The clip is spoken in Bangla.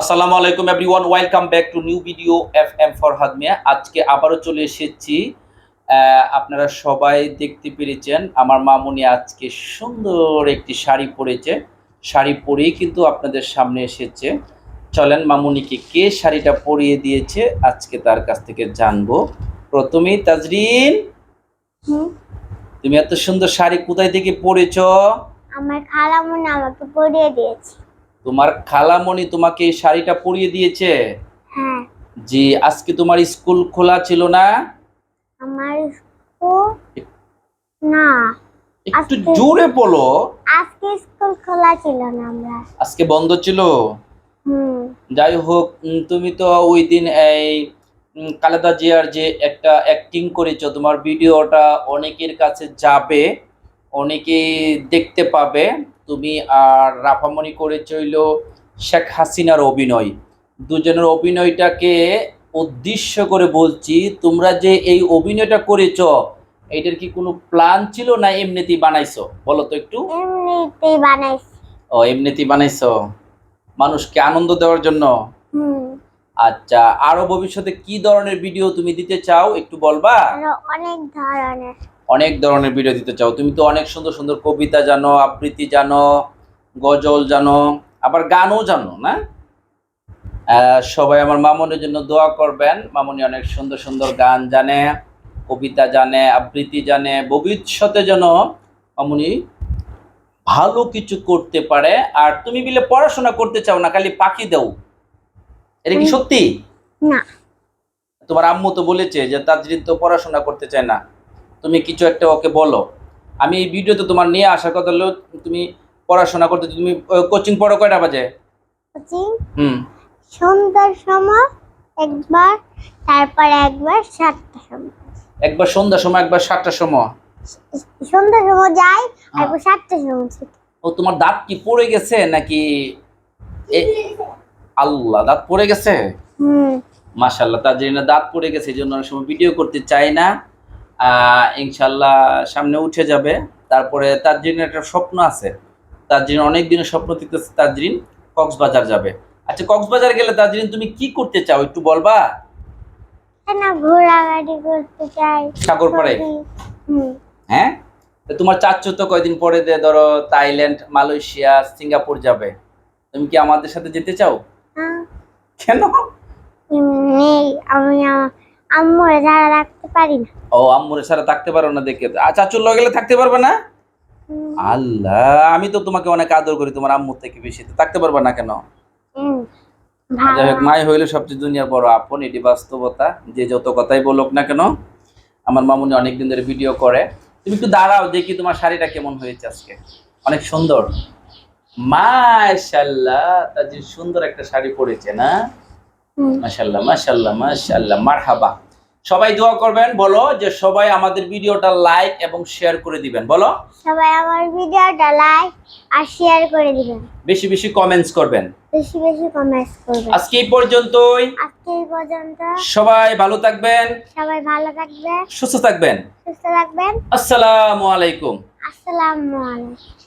আসসালামু আলাইকুম everyone, welcome back to new video F M Farhad Mia. আজকে আবারও চলে এসেছি আপনারা সবাই দেখতে পেরেছেন, আমার মামুনি আজকে সুন্দর একটি শাড়ি পরেছে। শাড়ি পরেই কিন্তু আপনাদের সামনে এসেছে। চলেন, মামুনিকে কে শাড়িটা পরিয়ে দিয়েছে, আজকে তার কাছ থেকে জানব। প্রথমেই তাজরিন, তুমি এত সুন্দর শাড়ি কোথায় থেকে পরেছ? আমার খালামুনি আমাকে পরিয়ে দিয়েছে। তোমার খালামণি তোমাকে এই শাড়িটা পরিয়ে দিয়েছে? হ্যাঁ। জি আজকে তোমার স্কুল খোলা ছিল না? আমার স্কুল না। একটু জোরে বলো। আজকে স্কুল খোলা ছিল না আমরা। আজকে বন্ধ ছিল? যাই হোক তুমি তো ওই দিন এই খালেদা জিয়ার যে একটা অ্যাক্টিং করেছ তোমার ভিডিওটা অনেকের কাছে যাবে অনেকে দেখতে পাবে। তুমি আর রাফামণি করে চইল শেখ হাসিনার অভিনয়। দুজনের অভিনয়টাকে উদ্দেশ্য করে বলছি তোমরা যে এই অভিনয়টা করেছ এটার কি কোনো প্ল্যান ছিল না এমনিতেই বানাইছো? বলো তো একটু। এমনিতেই বানাইছি। ও এমনিতেই বানাইছো? মানুষকে আনন্দ দেওয়ার জন্য? আচ্ছা আরও ভবিষ্যতে কি ধরনের ভিডিও তুমি দিতে চাও একটু বলবা? অনেক ধরনের। অনেক ধরনের ভিডিও দিতে চাও। তুমি তো অনেক সুন্দর সুন্দর কবিতা জানো আবৃত্তি জানো গজল জানো আবার গানও জানো না? সবাই আমার মামনের জন্য দোয়া করবেন। মামনি অনেক সুন্দর সুন্দর গান জানে কবিতা জানে আবৃত্তি জানে। ভবিষ্যতে যেন মামনি ভালো কিছু করতে পারে। আর তুমি বিলে পড়াশোনা করতে চাও না খালি পাখি দাও। এটা কি সত্যি? না। তোমার আম্মু তো বলেছে যে তাজরিন তো পড়াশোনা করতে চায় না। তুমি কিছু একটা ওকে বলো। আমি এই ভিডিওতে তোমার নিয়ে আসার কথা হলো তুমি পড়াশোনা করতে তুমি কোচিং পড়ো কয়টা বাজে? কোচিং হুম। সন্ধ্যার সময় একবার তারপর একবার সাতটার সময়। একবার সন্ধ্যার সময় একবার সাতটার সময়? সন্ধ্যার সময় যাই হ্যাঁ। একবার সাতটার সময় ও তোমার দাঁত কি পড়ে গেছে নাকি? আল্লাহ দাঁত পড়ে গেছে? হুম। মাশাআল্লাহ তার জন্য দাঁত পড়ে গেছে এই জন্য অনেক সময় ভিডিও করতে চাই না। ইনশাল্লাহ সামনে উঠে যাবে। তারপরে তাজরিনের একটা স্বপ্ন আছে। তাজরিন অনেক দিনের স্বপ্ন দিতেছে তাজরিন কক্সবাজার যাবে। আচ্ছা কক্সবাজার গেলে তাজরিন তুমি কি করতে চাও একটু বলবা? না ঘোরাঘুরি করতে চাই? সাগরপাড়ে ছবি- হ্যাঁ? তোমার চাচ্চু তো কয়দিন পরে দিয়ে ধরো থাইল্যান্ড মালয়েশিয়া সিঙ্গাপুর যাবে। তুমি কি আমাদের সাথে যেতে চাও? কেন? আমি আম্মুরে ছাড়া রাখতে পারি না। ও আম্মুরে সারা থাকতে পারো না দেখে। চাচুর লগে গেলে থাকতে পারবে না? আল্লাহ আমি তো তোমাকে অনেক আদর করি তোমার আম্মুর থেকে বেশি। তো থাকতে পারবা না কেন? যাই হোক মাই হইলে সবচেয়ে দুনিয়ার বড় আপন এটি বাস্তবতা। যে যত কথাই বলুক না কেন আমার মামুনি অনেকদিন ধরে ভিডিও করে। তুমি একটু দাঁড়াও দেখি তোমার শাড়িটা কেমন হয়েছে আজকে। অনেক সুন্দর। মাশাল্লাহ যে সুন্দর একটা শাড়ি পরেছে না? মাশাল্লাহ মাশাল্লাহ মাশাল্লাহ মারহাবা। সবাই দোয়া করবেন বলো যে সবাই আমাদের ভিডিওটা লাইক এবং শেয়ার করে দিবেন বলো। সবাই আমার ভিডিওটা লাইক আর শেয়ার করে দিবেন। বেশি বেশি কমেন্টস করবেন। বেশি বেশি কমেন্টস করবেন। আজকে এই পর্যন্তই। আজকে এই পর্যন্ত। সবাই ভালো থাকবেন। সবাই ভালো থাকবেন। সুস্থ থাকবেন। সুস্থ থাকবেন। আসসালামু আলাইকুম। আসসালামু আলাইকুম।